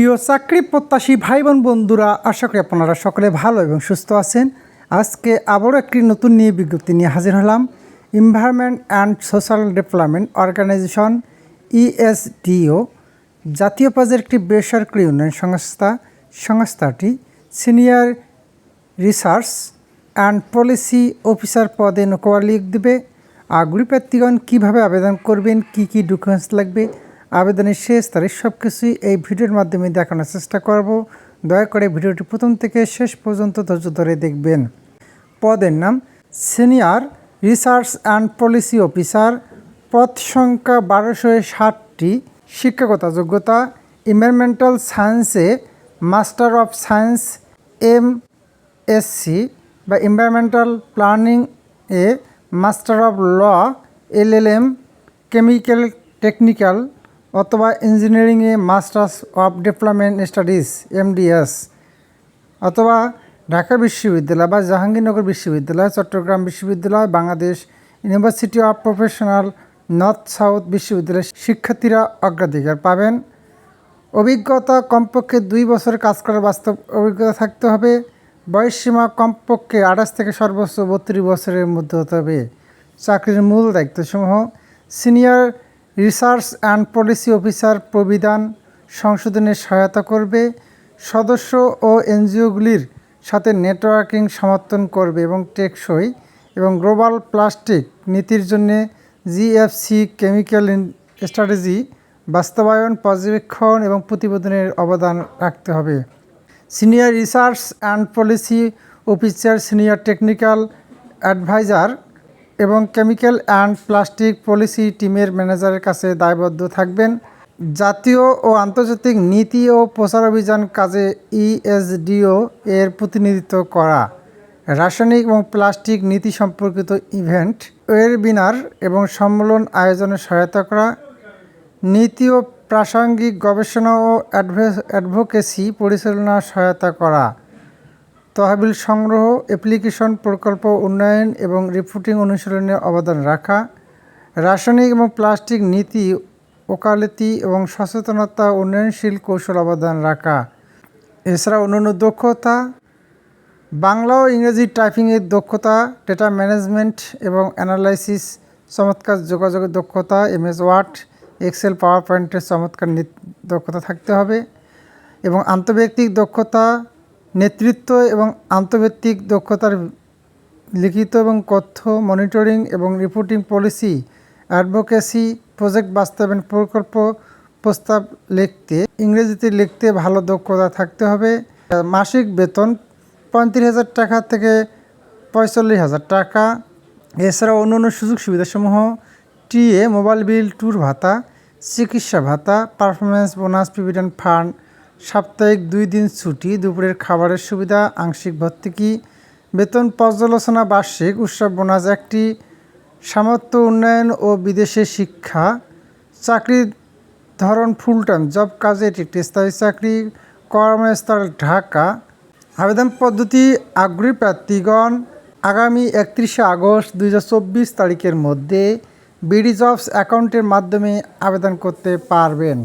প্রিয় চাকরি প্রত্যাশী ভাই বোন বন্ধুরা, আশা করি আপনারা সকলে ভালো এবং সুস্থ আছেন। আজকে আবারও একটি নতুন নিয়ে বিজ্ঞপ্তি নিয়ে হাজির হলাম। Environment and social development organization ESDO জাতীয় পর্যায়ের একটি বেসরকারি উন্নয়ন সংস্থা, সংস্থাটি senior research and policy officer পদে নৌকোয়া লিখ দেবে। আগ্রহী প্রার্থীগণ কীভাবে আবেদন করবেন, কি কি ডকুমেন্টস লাগবে আবেদনের শেষ তারিখ সব কিছুই এই ভিডিওর মাধ্যমে দেখানোর চেষ্টা করব। দয়া করে ভিডিওটি প্রথম থেকে শেষ পর্যন্ত ধৈর্য ধরে দেখবেন। পদের নাম, senior research and policy officer, পদ সংখ্যা বারোশো ষাটটি, শিক্ষাগত যোগ্যতা, এনভায়রনমেন্টাল সায়েন্সে master of science M SC বা environmental planning A master of law, LLM, chemical technical অথবা ইঞ্জিনিয়ারিংয়ে masters of development studies MDS অথবা ঢাকা বিশ্ববিদ্যালয় বা জাহাঙ্গীরনগর বিশ্ববিদ্যালয়, চট্টগ্রাম বিশ্ববিদ্যালয়, Bangladesh University of Professional North South বিশ্ববিদ্যালয়ের শিক্ষার্থীরা অগ্রাধিকার পাবেন। অভিজ্ঞতা কমপক্ষে দুই বছর কাজ করার বাস্তব অভিজ্ঞতা থাকতে হবে। বয়সসীমা কমপক্ষে আঠাশ থেকে সর্বোচ্চ বত্রিশ বছরের মধ্যে হতে হবে। চাকরির মূল দায়িত্বসমূহ senior research and policy officer প্রবিধান সংশোধনে সহায়তা করবে, সদস্য ও এনজিওগুলির সাথে নেটওয়ার্কিং সমর্থন করবে এবং টেকসই এবং গ্লোবাল প্লাস্টিক নীতির জন্যে জিএফসি কেমিক্যাল স্ট্র্যাটেজি বাস্তবায়ন, পর্যবেক্ষণ এবং প্রতিবেদনের অবদান রাখতে হবে। Senior research and policy officer, senior technical adviser এবং কেমিক্যাল অ্যান্ড প্লাস্টিক পলিসি টিমের ম্যানেজারের কাছে দায়বদ্ধ থাকবেন। জাতীয় ও আন্তর্জাতিক নীতি ও প্রচার অভিযান কাজে ইএসডিও এর প্রতিনিধিত্ব করা, রাসায়নিক এবং প্লাস্টিক নীতি সম্পর্কিত ইভেন্ট ওয়েবিনার এবং সম্মেলন আয়োজনে সহায়তা করা, নীতি ও প্রাসঙ্গিক গবেষণা ও অ্যাডভোকেসি পরিচালনা সহায়তা করা তহবিল সংগ্রহ অ্যাপ্লিকেশন প্রকল্প উন্নয়ন এবং রিপোর্টিং অনুশীলনে অবদান রাখা, রাসায়নিক এবং প্লাস্টিক নীতি, ওকালতি এবং সচেতনতা উন্নয়নশীল কৌশল অবদান রাখা। এছাড়া অন্যান্য দক্ষতা, বাংলা ও ইংরেজি টাইপিংয়ের দক্ষতা ডেটা ম্যানেজমেন্ট এবং অ্যানালাইসিস চমৎকার যোগাযোগের দক্ষতা এমএস ওয়ার্ড এক্সেল পাওয়ার পয়েন্টের চমৎকার দক্ষতা থাকতে হবে এবং আন্তর্ব্যক্তিক দক্ষতা নেতৃত্ব এবং আন্তর্ব্যক্তিক দক্ষতার লিখিত এবং তথ্য মনিটরিং এবং রিপোর্টিং পলিসি, অ্যাডভোকেসি, প্রজেক্ট বাস্তবায়ন প্রকল্প প্রস্তাব লিখতে, ইংরেজিতে লিখতে ভালো দক্ষতা থাকতে হবে। মাসিক বেতন পঁয়ত্রিশ হাজার টাকা থেকে পঁয়তাল্লিশ হাজার টাকা। এছাড়াও অন্যান্য সুযোগ সুবিধাসমূহ, টিএ, মোবাইল বিল, ট্যুর ভাতা, চিকিৎসা ভাতা পারফরমেন্স বোনাস, প্রভিডেন্ট ফান্ড সাপ্তাহিক দুই দিন ছুটি, দুপুরের খাবারের সুবিধা, আংশিক ভর্তুকি বেতন পর্যালোচনা বার্ষিক, উৎসব বোনাস একটি, সামর্থ্য উন্নয়ন ও বিদেশে শিক্ষা, চাকরির ধরন ফুল টাইম জব কাজে এটি একটি স্থায়ী চাকরি, কর্মস্থল ঢাকা, আবেদন পদ্ধতি আগ্রহী প্রার্থীগণ, আগামী একত্রিশে আগস্ট দুই হাজার চব্বিশ তারিখের মধ্যে, বিডি জবস অ্যাকাউন্টের মাধ্যমে আবেদন করতে পারবেন।